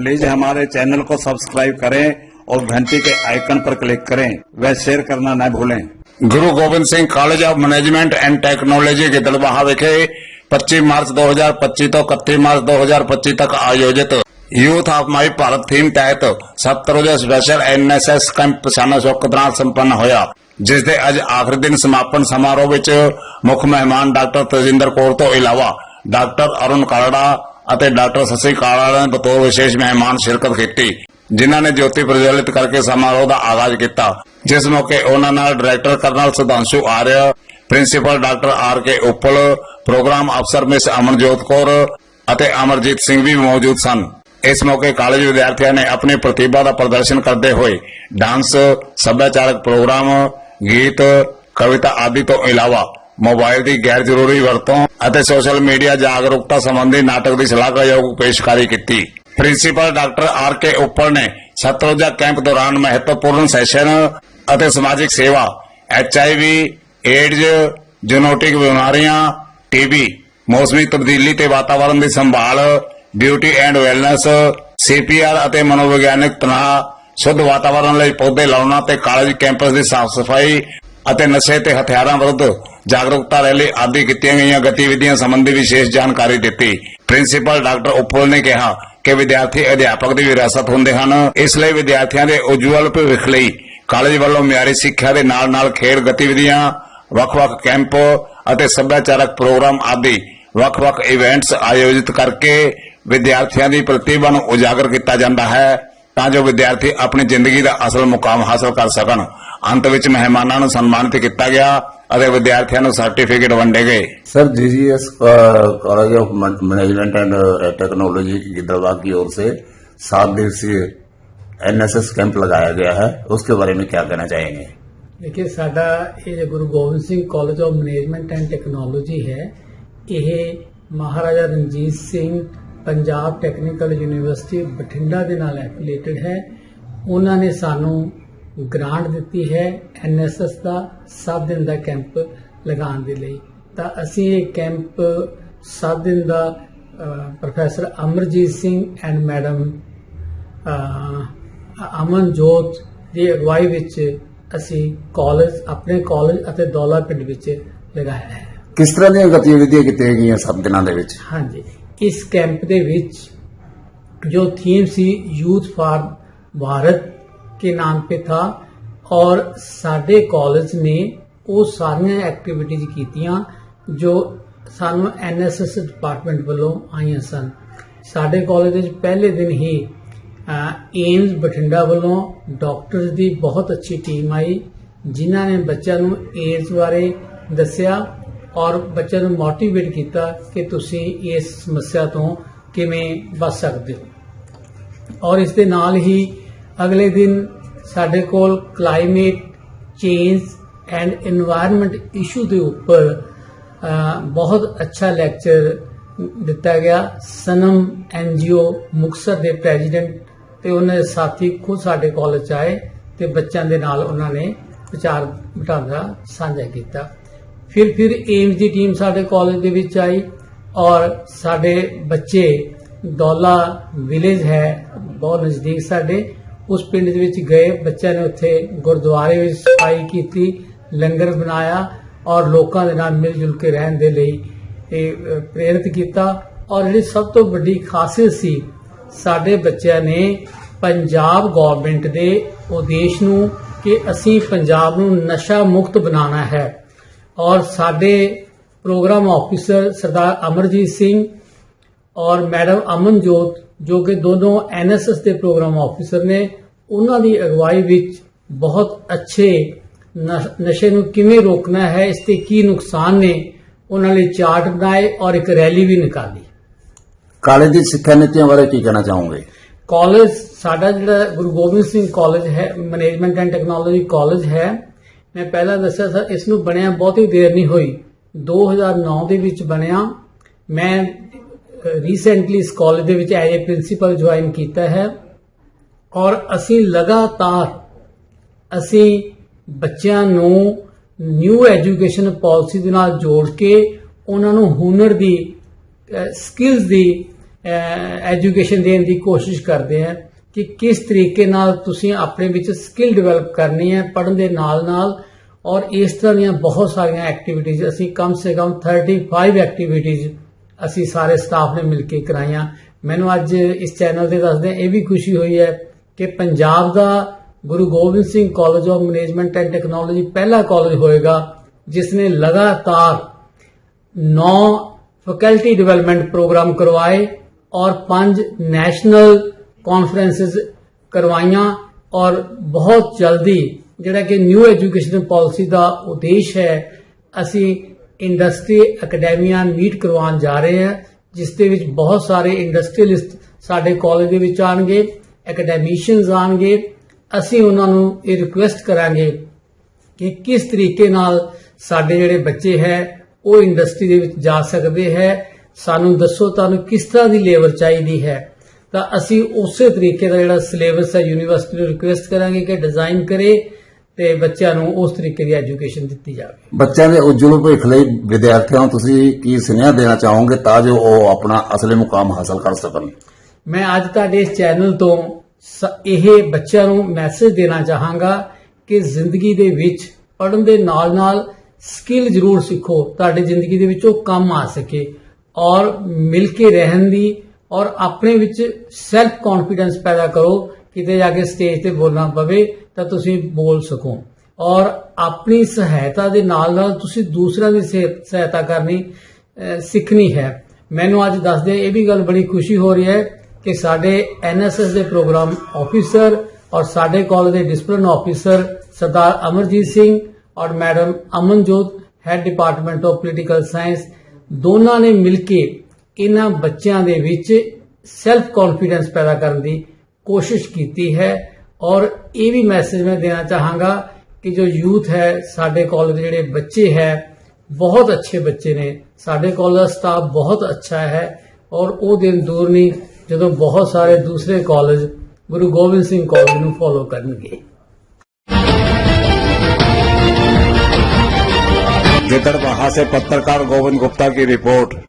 Please हमारे channel को subscribe करें और घंटी के आइकन पर क्लिक करें व शेयर करना न भूलें Guru Gobind Singh college of management and technology Giddarbaha ਵਿਖੇ 25 ਮਾਰਚ 2025 ਤੋਂ 31 ਮਾਰਚ 2025 ਤੱਕ ਆਯੋਜਿਤ youth of my Bharat theme ਤਹਿਤ 70 ਰੋਜ਼ਾ ਸਪੈਸ਼ਲ ਐਨਐਸਐਸ ਕੈਂਪ ਸਾਨਾ ਸ਼ੌਕਤ ਨਾਲ ਸੰਪੰਨ ਹੋਇਆ ਜਿਸ ਦੇ ਅੱਜ ਆਖਰੀ ਦਿਨ ਸਮਾਪਨ ਸਮਾਰੋਹ ਵਿੱਚ ਮੁੱਖ ਮਹਿਮਾਨ ਡਾਕਟਰ ਤਜਿੰਦਰ ਕੌਰ ਤੋਂ ਇਲਾਵਾ ਡਾਕਟਰ ਅਰੁਣ ਕਾਲੜਾ ਅਤੇ ਡਾਕਟਰ ਸਸੀ ਕਾਲੜਾ ਨੇ ਬਤੌਰ ਵਿਸ਼ੇਸ਼ ਮਹਿਮਾਨ ਸ਼ਿਰਕਤ ਕੀਤੀ, ਜਿਨ੍ਹਾਂ ਨੇ ਜੋਤੀ ਪ੍ਰਜਵਲਿਤ ਕਰਕੇ ਸਮਾਰੋਹ ਦਾ ਆਗਾਜ਼ ਕੀਤਾ। ਜਿਸ ਮੌਕੇ ਉਹਨਾਂ ਨਾਲ director colonel Sudhanshu Arya, principal doctor R K Uppal, programme ਅਫਸਰ ਮਿਸ ਅਮਨਜੋਤ ਕੌਰ ਅਤੇ ਅਮਰਜੀਤ ਸਿੰਘ ਵੀ ਮੌਜੂਦ ਸਨ। ਇਸ ਮੌਕੇ ਕਾਲਜ ਵਿਦਿਆਰਥੀਆਂ ਨੇ ਆਪਣੀ ਪ੍ਰਤਿਭਾ ਦਾ ਪ੍ਰਦਰਸ਼ਨ ਕਰਦੇ ਹੋਏ ਡਾਂਸ, ਸੱਭਿਆਚਾਰਕ ਪ੍ਰੋਗਰਾਮ, ਗੀਤ, ਕਵਿਤਾ ਆਦਿ ਤੋਂ ਇਲਾਵਾ ਮੋਬਾਈਲ ਦੀ ਗੈਰ ਜ਼ਰੂਰੀ ਵਰਤੋਂ ਅਤੇ ਸੋਸ਼ਲ ਮੀਡੀਆ ਜਾਗਰੂਕਤਾ ਸੰਬੰਧੀ ਨਾਟਕ ਦੀ ਸ਼ਲਾਘਾਯੋਗ ਪੇਸ਼ਕਾਰੀ ਕੀਤੀ। Principal doctor R K Uppal ਨੇ ਸਤਰੋਜਾ ਕੈਂਪ ਦੌਰਾਨ ਮਹੱਤਵਪੂਰਨ ਸੈਸ਼ਨ ਅਤੇ ਸਮਾਜਿਕ ਸੇਵਾ ਐਚਆਈਵੀ ਏਡਜ਼, ਜੈਨੋਟਿਕ ਬਿਮਾਰੀਆਂ, ਟੀਬੀ, ਮੌਸਮੀ ਤਬਦੀਲੀ ਤੇ ਵਾਤਾਵਰਣ ਦੀ ਸੰਭਾਲ, ਬਿਊਟੀ ਐਂਡ ਵੈਲਨੈਸ, ਸੀਪੀਆਰ ਅਤੇ ਮਨੋਵਿਗਿਆਨਕ ਤਣਾਅ, ਸ਼ੁੱਧ ਵਾਤਾਵਰਣ ਲਈ ਪੌਦੇ ਲਾਉਣਾ ਤੇ ਕਾਲਜ ਕੈਂਪਸ ਦੀ ਸਾਫ਼ ਸਫ਼ਾਈ ਅਤੇ ਨਸ਼ੇ ਤੇ ਹਥਿਆਰਾਂ ਵਿਰੁੱਧ ਜਾਗਰੂਕਤਾ ਰੈਲੀ ਆਦਿ ਕੀਤੀਆਂ ਗਈਆਂ, ਗਤੀਵਿਧੀਆਂ ਸੰਬੰਧੀ ਵਿਸ਼ੇਸ਼ ਜਾਣਕਾਰੀ ਦਿੱਤੀ। ਪ੍ਰਿੰਸੀਪਲ ਡਾਕਟਰ ਉੱਪਲ ਨੇ ਕਿਹਾ ਕਿ ਵਿਦਿਆਰਥੀ ਅਧਿਆਪਕ ਦੀ ਵਿਰਾਸਤ ਹੁੰਦੇ ਹਨ। ਇਸ ਲਈ ਵਿਦਿਆਰਥੀਆਂ ਦੇ ਉਜਵਲ ਭਵਿੱਖ ਲਈ ਕਾਲਜ ਵੱਲੋਂ ਮਿਆਰੀ ਸਿੱਖਿਆ ਦੇ ਨਾਲ-ਨਾਲ ਖੇਡ ਗਤੀਵਿਧੀਆਂ, ਵੱਖ-ਵੱਖ ਕੈਂਪ ਅਤੇ ਸੱਭਿਆਚਾਰਕ ਪ੍ਰੋਗਰਾਮ ਆਦਿ ਵੱਖ-ਵੱਖ ਇਵੈਂਟਸ ਆਯੋਜਿਤ ਕਰਕੇ ਵਿਦਿਆਰਥੀਆਂ ਦੀ ਪ੍ਰਤਿਭਾ ਨੂੰ ਉਜਾਗਰ ਕੀਤਾ ਜਾਂਦਾ ਹੈ ਤਾਂ ਜੋ ਵਿਦਿਆਰਥੀ ਆਪਣੀ ਜ਼ਿੰਦਗੀ ਦਾ ਅਸਲ ਮੁਕਾਮ ਹਾਸਲ ਕਰ ਸਕਣ। ਅੰਤ ਵਿੱਚ ਮਹਿਮਾਨਾਂ ਨੂੰ ਸਨਮਾਨਿਤ ਕੀਤਾ ਗਿਆ ਅਤੇ ਵਿਦਿਆਰਥੀਆਂ ਨੂੰ ਸਰਟੀਫਿਕੇਟ ਵੰਡੇ ਗਏ sir GGS college of management and technology की गिद्दड़बाग की ओर से सात दिवसीय एनएसएस कैंप लगाया गया है उसके बारे में क्या कहना चाहेंगे ਦੇਖਿਏ ਸਾਡਾ ਇਹ ਜੋ Guru Gobind Singh college of management and technology ਹੈ ਇਹ ਮਹਾਰਾਜਾ ਰਣਜੀਤ ਸਿੰਘ ਪੰਜਾਬ ਟੈਕਨੀਕਲ ਯੂਨੀਵਰਸਿਟੀ ਬਠਿੰਡਾ ਦੇ ਨਾਲ ਐਫੀਲੀਏਟਡ ਹੈ ਉਹਨਾਂ ਨੇ ਸਾਨੂੰ ਗ੍ਰਾਂਟ ਦਿੱਤੀ ਹੈ ਐਨਐਸਐਸ ਦਾ 7 ਦਿਨ ਦਾ ਕੈਂਪ ਲਗਾਉਣ ਦੇ ਲਈ। ਤਾਂ ਅਸੀਂ ਇਹ ਕੈਂਪ 7 ਦਿਨ ਦਾ professor Amarjeet Singh and madam Amanjot ਦੀ ਅਗਵਾਈ ਵਿੱਚ ਅਸੀਂ ਕਾਲਜ ਆਪਣੇ ਕਾਲਜ ਅਤੇ ਦੌਲਾ ਪਿੰਡ ਵਿੱਚ ਲਗਾਇਆ ਹੈ। ਕਿਸ ਤਰ੍ਹਾਂ ਦੀਆਂ ਗਤੀਵਿਧੀਆਂ ਕੀਤੀਆਂ ਗਈਆਂ ਸਭ ਦਿਨਾਂ ਦੇ ਵਿੱਚ? ਹਾਂਜੀ। ਇਸ ਕੈਂਪ ਦੇ ਵਿੱਚ ਜੋ ਥੀਮ ਸੀ ਯੂਥ ਫਾਰ ਭਾਰਤ के नाम पे था ਔਰ ਸਾਡੇ ਕਾਲਜ ਨੇ ਉਹ ਸਾਰੀਆਂ ਐਕਟੀਵਿਟੀਜ਼ ਕੀਤੀਆਂ ਜੋ ਸਾਨੂੰ ਐਨਐਸਐਸ ਡਿਪਾਰਟਮੈਂਟ ਵੱਲੋਂ ਆਈਆਂ ਸਨ ਸਾਡੇ ਕਾਲਜ ਵਿੱਚ ਪਹਿਲੇ ਦਿਨ ਹੀ ਏਮਸ ਬਠਿੰਡਾ ਵੱਲੋਂ ਡਾਕਟਰਸ ਦੀ ਬਹੁਤ ਅੱਛੀ ਟੀਮ ਆਈ ਜਿਨ੍ਹਾਂ ਨੇ ਬੱਚਿਆਂ ਨੂੰ ਏਡਸ ਬਾਰੇ ਦੱਸਿਆ ਔਰ ਬੱਚਿਆਂ ਨੂੰ ਮੋਟੀਵੇਟ ਕੀਤਾ ਕਿ ਤੁਸੀਂ ਇਸ ਸਮੱਸਿਆ ਤੋਂ ਕਿਵੇਂ ਬਚ ਸਕਦੇ ਹੋ ਔਰ ਇਸ ਦੇ ਨਾਲ ਹੀ ਅਗਲੇ ਦਿਨ ਸਾਡੇ ਕੋਲ climate change and environment issue ਦੇ ਉੱਪਰ ਬਹੁਤ ਅੱਛਾ ਲੈਕਚਰ ਦਿੱਤਾ ਗਿਆ ਸਨਮ ਐਨ ਐਨਜੀਓ ਮੁਕਸਰ ਦੇ ਪ੍ਰੈਜ਼ੀਡੈਂਟ ਤੇ ਉਹਨਾਂ ਦੇ ਸਾਥੀ ਖੁਦ ਸਾਡੇ ਕਾਲਜ ਆਏ ਤੇ ਬੱਚਿਆਂ ਦੇ ਨਾਲ ਉਹਨਾਂ ਨੇ ਵਿਚਾਰ ਵਟਾਂਦਰਾ ਸਾਂਝਾ ਕੀਤਾ। ਫਿਰ ਫਿਰ ਏਮਜ਼ ਦੀ ਟੀਮ ਸਾਡੇ ਕਾਲਜ ਦੇ ਵਿੱਚ ਆਈ ਔਰ ਸਾਡੇ ਬੱਚੇ ਦੌਲਾ ਵਿਲੇਜ ਹੈ, ਬਹੁਤ ਨਜ਼ਦੀਕ ਸਾਡੇ ਉਸ ਪਿੰਡ ਦੇ ਵਿੱਚ ਗਏ, ਬੱਚਿਆਂ ਨੇ ਉੱਥੇ ਗੁਰਦੁਆਰੇ ਵਿੱਚ ਸਫ਼ਾਈ ਕੀਤੀ, ਲੰਗਰ ਬਣਾਇਆ ਔਰ ਲੋਕਾਂ ਦੇ ਨਾਲ ਮਿਲ ਜੁਲ ਕੇ ਰਹਿਣ ਦੇ ਲਈ ਇਹ ਪ੍ਰੇਰਿਤ ਕੀਤਾ। ਔਰ ਜਿਹੜੀ ਸਭ ਤੋਂ ਵੱਡੀ ਖਾਸੀਅਤ ਸੀ, ਸਾਡੇ ਬੱਚਿਆਂ ਨੇ ਪੰਜਾਬ ਗਵਰਨਮੈਂਟ ਦੇ ਉਦੇਸ਼ ਨੂੰ ਕਿ ਅਸੀਂ ਪੰਜਾਬ ਨੂੰ ਨਸ਼ਾ ਮੁਕਤ ਬਣਾਉਣਾ ਹੈ। ਔਰ ਸਾਡੇ ਪ੍ਰੋਗਰਾਮ ਆਫੀਸਰ ਸਰਦਾਰ ਅਮਰਜੀਤ ਸਿੰਘ ਔਰ ਮੈਡਮ ਅਮਨਜੋਤ, ਜੋ ਕਿ ਦੋਨੋਂ ਐਨਐਸਐਸ ਦੇ ਪ੍ਰੋਗਰਾਮ ਆਫੀਸਰ ਨੇ ਉਹਨਾਂ ਦੀ ਅਗਵਾਈ ਵਿੱਚ ਬਹੁਤ ਅੱਛੇ ਨਸ਼ੇ ਨੂੰ ਕਿਵੇਂ ਰੋਕਣਾ ਹੈ ਇਸ ਤੇ ਕੀ ਨੁਕਸਾਨ ਨੇ ਉਹਨਾਂ ਲਈ ਚਾਰਟ ਬਣਾਏ ਔਰ ਇੱਕ ਰੈਲੀ ਵੀ ਨਿਕਾਲੀ। ਕਾਲਜ ਦੀ ਸਿੱਖਿਆ ਨੀਤੀਆਂ ਬਾਰੇ ਕੀ ਕਹਿਣਾ ਚਾਹੋਗੇ? ਕਾਲਜ ਸਾਡਾ ਜਿਹੜਾ ਗੁਰੂ ਗੋਬਿੰਦ ਸਿੰਘ ਕਾਲਜ ਹੈ ਮੈਨੇਜਮੈਂਟ ਐਂਡ ਟੈਕਨੋਲੋਜੀ ਕਾਲਜ ਹੈ ਮੈਂ ਪਹਿਲਾਂ ਦੱਸਿਆ ਸਰ ਇਸ ਨੂੰ ਬਣਿਆ ਬਹੁਤੀ ਦੇਰ ਨਹੀਂ ਹੋਈ। 2009 ਦੇ ਵਿੱਚ ਬਣਿਆ। ਮੈਂ ਰੀਸੈਂਟਲੀ ਇਸ ਕਾਲਜ ਦੇ ਵਿੱਚ ਐਜ਼ ਅ ਪ੍ਰਿੰਸੀਪਲ ਜੁਆਇਨ ਕੀਤਾ ਹੈ। ਔਰ ਅਸੀਂ ਲਗਾਤਾਰ ਅਸੀਂ ਬੱਚਿਆਂ ਨੂੰ ਨਿਊ ਐਜੂਕੇਸ਼ਨ ਪਾਲਿਸੀ ਦੇ ਨਾਲ ਜੋੜ ਕੇ ਉਹਨਾਂ ਨੂੰ ਹੁਨਰ ਦੀ ਸਕਿੱਲਸ ਦੀ ਐਜੂਕੇਸ਼ਨ ਦੇਣ ਦੀ ਕੋਸ਼ਿਸ਼ ਕਰਦੇ ਹਾਂ ਕਿ ਕਿਸ ਤਰੀਕੇ ਨਾਲ ਤੁਸੀਂ ਆਪਣੇ ਵਿੱਚ ਸਕਿੱਲ ਡਿਵੈਲਪ ਕਰਨੀ ਹੈ ਪੜ੍ਹਨ ਦੇ ਨਾਲ ਨਾਲ ਔਰ ਇਸ ਤਰ੍ਹਾਂ ਦੀਆਂ ਬਹੁਤ ਸਾਰੀਆਂ ਐਕਟੀਵਿਟੀਜ਼ ਅਸੀਂ ਕਮ ਸੇ ਕਮ 35 ਐਕਟੀਵਿਟੀਜ਼ ਅਸੀਂ ਸਾਰੇ ਸਟਾਫ ਨੇ ਮਿਲ ਕੇ ਕਰਾਈਆਂ। ਮੈਨੂੰ ਅੱਜ ਇਸ ਚੈਨਲ ਤੇ ਦੱਸਦੇ ਇਹ ਵੀ ਖੁਸ਼ੀ ਹੋਈ ਹੈ ਕਿ ਪੰਜਾਬ ਦਾ Guru Gobind Singh college of management and technology ਪਹਿਲਾ ਕਾਲਜ ਹੋਏਗਾ, ਜਿਸ ਨੇ ਲਗਾਤਾਰ 9 ਫੈਕਲਟੀ ਡਿਵੈਲਪਮੈਂਟ ਪ੍ਰੋਗਰਾਮ ਕਰਵਾਏ ਔਰ 5 ਨੈਸ਼ਨਲ ਕਾਨਫਰੰਸਸ ਕਰਵਾਈਆਂ ਔਰ ਬਹੁਤ ਜਲਦੀ ਜਿਹੜਾ ਕਿ ਨਿਊ ਐਜੂਕੇਸ਼ਨ ਪਾਲਿਸੀ ਦਾ ਉਦੇਸ਼ ਹੈ, ਅਸੀਂ ਇੰਡਸਟਰੀ ਅਕੈਡਮੀਆਂ ਮੀਟ ਕਰਵਾਉਣ ਜਾ ਰਹੇ ਹਾਂ, ਜਿਸ ਦੇ ਵਿੱਚ ਬਹੁਤ ਸਾਰੇ ਇੰਡਸਟਰੀਅਲਿਸਟ ਸਾਡੇ ਕਾਲਜ ਦੇ ਵਿੱਚ ਆਣਗੇ ਅਕੈਡਮੀਸ਼ੀਅਨਸ ਆਣਗੇ, ਅਸੀਂ ਉਹਨਾਂ ਨੂੰ ਇਹ ਰਿਕੁਐਸਟ ਕਰਾਂਗੇ ਕਿ ਕਿਸ ਤਰੀਕੇ ਨਾਲ ਸਾਡੇ ਜਿਹੜੇ ਬੱਚੇ ਹੈ, ਉਹ ਇੰਡਸਟਰੀ ਦੇ ਵਿੱਚ ਜਾ ਸਕਦੇ ਹੈ, ਸਾਨੂੰ ਦੱਸੋ ਤੁਹਾਨੂੰ ਕਿਸ ਤਰ੍ਹਾਂ ਦੀ ਲੇਬਰ ਚਾਹੀਦੀ ਹੈ। ਤਾਂ ਅਸੀਂ ਉਸੇ ਤਰੀਕੇ ਦਾ ਜਿਹੜਾ ਸਿਲੇਬਸ ਹੈ ਯੂਨੀਵਰਸਿਟੀ ਨੂੰ ਰਿਕੁਐਸਟ ਕਰਾਂਗੇ ਕਿ ਡਿਜ਼ਾਈਨ ਕਰੇ ਤੇ ਬੱਚਿਆਂ ਨੂੰ ਉਸ ਤਰੀਕੇ ਦੀ ਐਜੂਕੇਸ਼ਨ ਦਿੱਤੀ ਜਾਵੇ। ਬੱਚਿਆਂ ਦੇ ਉਜਵਲ ਭਵਿੱਖ ਲਈ ਵਿਦਿਆਰਥੀਆਂ ਨੂੰ ਤੁਸੀਂ ਕੀ ਸੁਨੇਹਾ ਦੇਣਾ ਚਾਹੋਗੇ ਤਾਂ ਜੋ ਉਹ ਆਪਣਾ ਅਸਲੀ ਮੁਕਾਮ ਹਾਸਲ ਕਰ ਸਕਣ? ਮੈਂ ਅੱਜ ਤੁਹਾਡੇ ਇਸ ਚੈਨਲ ਤੋਂ ਇਹ ਬੱਚਿਆਂ ਨੂੰ ਮੈਸੇਜ ਦੇਣਾ ਚਾਹਾਂਗਾ ਕਿ ਜ਼ਿੰਦਗੀ ਦੇ ਵਿੱਚ ਪੜਨ ਦੇ ਨਾਲ-ਨਾਲ ਸਕਿੱਲ ਜ਼ਰੂਰ ਸਿੱਖੋ, ਤੁਹਾਡੀ ਜ਼ਿੰਦਗੀ ਦੇ ਵਿੱਚ ਉਹ ਕੰਮ ਆ ਸਕੇ ਔਰ ਮਿਲ ਕੇ ਰਹਿਣ ਦੀ ਔਰ ਆਪਣੇ ਵਿੱਚ ਸੈਲਫ ਕੌਨਫੀਡੈਂਸ ਪੈਦਾ ਕਰੋ, ਕਿਤੇ ਜਾ ਕੇ ਸਟੇਜ ਤੇ ਬੋਲਣਾ ਪਵੇ ਤਾਂ ਤੁਸੀਂ ਬੋਲ ਸਕੋ ਔਰ ਆਪਣੀ ਸਹਾਇਤਾ ਦੇ ਨਾਲ ਨਾਲ ਤੁਸੀਂ ਦੂਸਰਿਆਂ ਦੀ ਸਹਾਇ- ਸਹਾਇਤਾ ਕਰਨੀ ਸਿੱਖਣੀ ਹੈ। ਮੈਨੂੰ ਅੱਜ ਦੱਸਦੇ ਇਹ ਵੀ ਗੱਲ ਬੜੀ ਖੁਸ਼ੀ ਹੋ ਰਹੀ ਹੈ ਕਿ ਸਾਡੇ ਐਨਐਸਐਸ ਦੇ ਪ੍ਰੋਗਰਾਮ ਆਫੀਸਰ ਔਰ ਸਾਡੇ ਕਾਲਜ ਦੇ ਡਿਸਪਲਿਨ ਆਫੀਸਰ ਸਰਦਾਰ ਅਮਰਜੀਤ ਸਿੰਘ ਔਰ madam Amanjot head department of political science ਦੋਨਾਂ ਨੇ ਮਿਲ ਕੇ ਇਹਨਾਂ ਬੱਚਿਆਂ ਦੇ ਵਿੱਚ ਸੈਲਫ ਕੌਨਫੀਡੈਂਸ ਪੈਦਾ ਕਰਨ ਦੀ ਕੋਸ਼ਿਸ਼ ਕੀਤੀ ਹੈ ਔਰ ਇਹ ਵੀ ਮੈਸੇਜ ਮੈਂ ਦੇਣਾ ਚਾਹਾਂਗਾ ਕਿ ਜੋ ਯੂਥ ਹੈ, ਸਾਡੇ ਕਾਲਜ ਦੇ ਜਿਹੜੇ ਬੱਚੇ ਹੈ, ਬਹੁਤ ਅੱਛੇ ਬੱਚੇ ਨੇ। ਸਾਡੇ ਕਾਲਜ ਦਾ ਸਟਾਫ ਬਹੁਤ ਅੱਛਾ ਹੈ ਔਰ ਉਹ ਦਿਨ ਦੂਰ ਨਹੀਂ ਜਦੋਂ ਬਹੁਤ ਸਾਰੇ ਦੂਸਰੇ ਕਾਲਜ ਗੁਰੂ ਗੋਬਿੰਦ ਸਿੰਘ ਕਾਲਜ ਨੂੰ ਫੋਲੋ ਕਰਨਗੇ गिदड़बाहा से पत्रकार गोविंद गुप्ता की रिपोर्ट